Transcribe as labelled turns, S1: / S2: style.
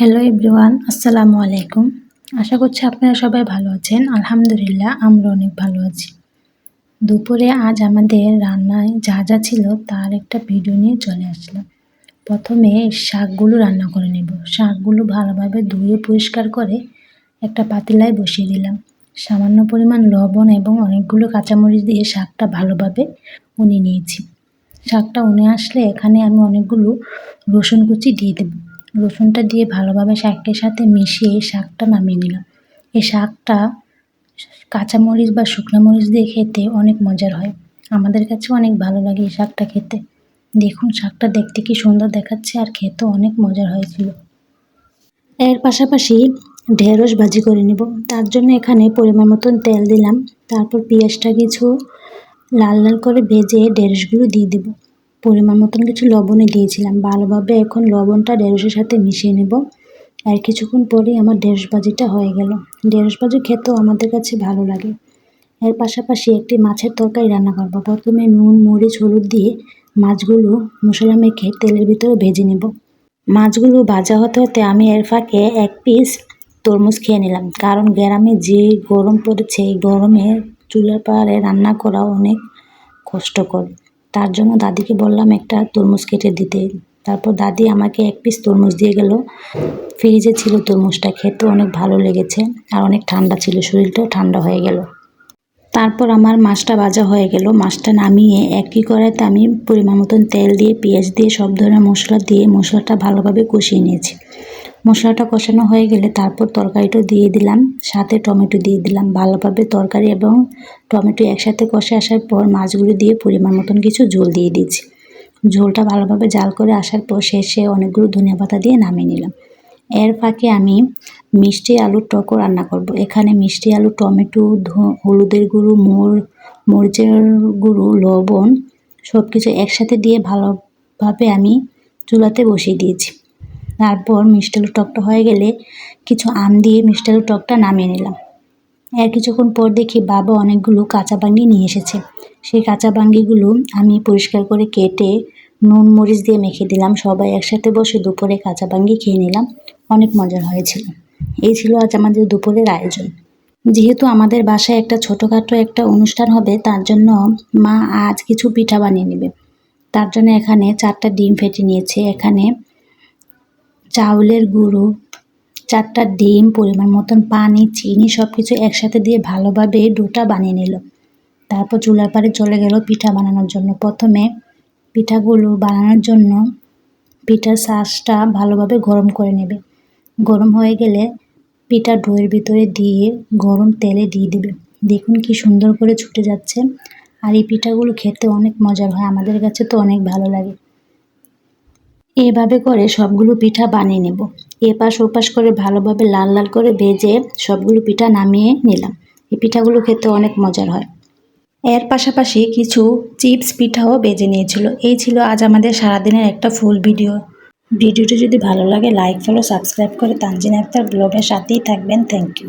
S1: Hello everyone আসসালামু আলাইকুম আশা করছি আপনারা সবাই ভালো আছেন। আলহামদুলিল্লাহ আমরা অনেক ভালো আছি। দুপুরে আজ আমাদের রান্নায় যা যা ছিল তার একটা ভিডিও নিয়ে চলে আসলাম। প্রথমে শাকগুলো রান্না করে নেব। শাকগুলো ভালোভাবে ধুয়ে পরিষ্কার করে একটা পাতিলায় বসিয়ে দিলাম। সামান্য পরিমাণ লবণ এবং অনেকগুলো কাঁচামরিচ দিয়ে শাকটা ভালোভাবে উনি নিয়েছি। শাকটা উনে আসলে এখানে আমি অনেকগুলো রসুন কুচি দিয়ে দেবো। রসুনটা দিয়ে ভালোভাবে শাকের সাথে মিশিয়ে শাকটা নামিয়ে নিলাম। এই শাকটা কাঁচামরিচ বা শুকনো মরিচ দিয়ে খেতে অনেক মজার হয়। আমাদের কাছে অনেক ভালো লাগে এই শাকটা খেতে। দেখুন, শাকটা দেখতে কি সুন্দর দেখাচ্ছে আর খেতেও অনেক মজার হয়েছিল। এর পাশাপাশি ঢেঁড়স ভাজি করে নেব। তার জন্য এখানে পরিমাণ মতন তেল দিলাম। তারপর পেঁয়াজটা কিছু লাল লাল করে ভেজে ঢেঁড়সগুলো দিয়ে দেবো। পরিমাণ মতন কিছু লবণে দিয়েছিলাম। ভালোভাবে এখন লবণটা ঢেঁড়সের সাথে মিশিয়ে নেব। আর কিছুক্ষণ পরেই আমার ঢেঁড়স ভাজিটা হয়ে গেল। ঢেঁড়স ভাজি খেতেও আমাদের কাছে ভালো লাগে। এর পাশাপাশি একটি মাছের তরকারি রান্না করব। প্রথমে নুন, মরিচ, হলুদ দিয়ে মাছগুলো মশলা মেখে তেলের ভিতরে ভেজে নেব। মাছগুলো ভাজা হতে হতে আমি এর ফাঁকে এক পিস তরমুজ খেয়ে নিলাম। কারণ গ্রামে যে গরম পড়েছে, এই গরমে চুলার পাড়ে রান্না করা অনেক কষ্টকর। তার জন্য দাদিকে বললাম, একটা তরমুজ কেটে দিতে। তারপর দাদি আমাকে এক পিস তরমুজ দিয়ে গেল। ফ্রিজে ছিল তরমুজটা, খেতে অনেক ভালো লেগেছে আর অনেক ঠান্ডা ছিল, শরীরটাও ঠান্ডা হয়ে গেল। তারপর আমার মাছটা ভাজা হয়ে গেল। মাছটা নামিয়ে একই কড়াইতে আমি পরিমাণ মতন তেল দিয়ে, পেঁয়াজ দিয়ে, সব ধরনের মশলা দিয়ে মশলাটা ভালোভাবে কষিয়ে নিয়েছি। মশলাটা কষানো হয়ে গেলে তারপর তরকারিটা দিয়ে দিলাম, সাথে টমেটো দিয়ে দিলাম। ভালোভাবে তরকারি এবং টমেটো একসাথে কষে আসার পর মাছগুলো দিয়ে পরিমাণ মতন কিছু ঝোল দিয়ে দিয়েছি। ঝোলটা ভালোভাবে জাল করে আসার পর শেষে অনেকগুলো ধনিয়া পাতা দিয়ে নামিয়ে নিলাম। এর ফাঁকে আমি মিষ্টি আলুর টকও রান্না করব। এখানে মিষ্টি আলু, টমেটো হলুদের গুঁড়ো, মোর, মরিচের গুঁড়ো, লবণ সব কিছু একসাথে দিয়ে ভালোভাবে আমি চুলাতে বসিয়ে দিয়েছি। তারপর মিষ্টি আলুর টকটা হয়ে গেলে কিছু আম দিয়ে মিষ্টি আলুর টকটা নামিয়ে নিলাম। এর কিছুক্ষণ পর দেখি বাবা অনেকগুলো কাঁচা বাঙ্গি নিয়ে এসেছে। সেই কাঁচা বাঙ্গিগুলো আমি পরিষ্কার করে কেটে নুন, মরিচ দিয়ে মেখে দিলাম। সবাই একসাথে বসে দুপুরে কাঁচা বাঙ্গি খেয়ে নিলাম। অনেক মজার হয়েছিল। এই ছিল আজ আমাদের দুপুরের আয়োজন। যেহেতু আমাদের বাসায় একটা ছোটোখাটো একটা অনুষ্ঠান হবে, তার জন্য মা আজ কিছু পিঠা বানিয়ে নেবে। তার জন্য এখানে চারটা ডিম ফেটে নিয়েছে। এখানে চাউলের গুঁড়ো, চারটা ডিম, পরিমাণ মতন পানি, চিনি সব কিছু একসাথে দিয়ে ভালোভাবে ডোটা বানিয়ে নিল। তারপর চুলার পাড়ে চলে গেল পিঠা বানানোর জন্য। প্রথমে পিঠাগুলো বানানোর জন্য পিঠার শাঁসটা ভালোভাবে গরম করে নেবে। গরম হয়ে গেলে পিঠা ডোয়ের ভিতরে দিয়ে গরম তেলে দিয়ে দেবে। দেখুন কি সুন্দর করে ছুটে যাচ্ছে। আর এই পিঠাগুলো খেতে অনেক মজার হয়। আমাদের কাছে তো অনেক ভালো লাগে। এভাবে করে সবগুলো পিঠা বানিয়ে নেব। এপাশ ওপাশ করে ভালোভাবে লাল লাল করে ভেজে সবগুলো পিঠা নামিয়ে নিলাম। এই পিঠাগুলো খেতে অনেক মজার হয়। এর পাশাপাশি কিছু চিপস পিঠাও বেজে নিয়েছিল। এই ছিল আজ আমাদের সারাদিনের একটা ফুল ভিডিও। ভিডিওটি যদি ভালো লাগে, লাইক, ফলো, সাবস্ক্রাইব করে তানজিন আক্তার ব্লগের সাথেই থাকবেন। Thank you.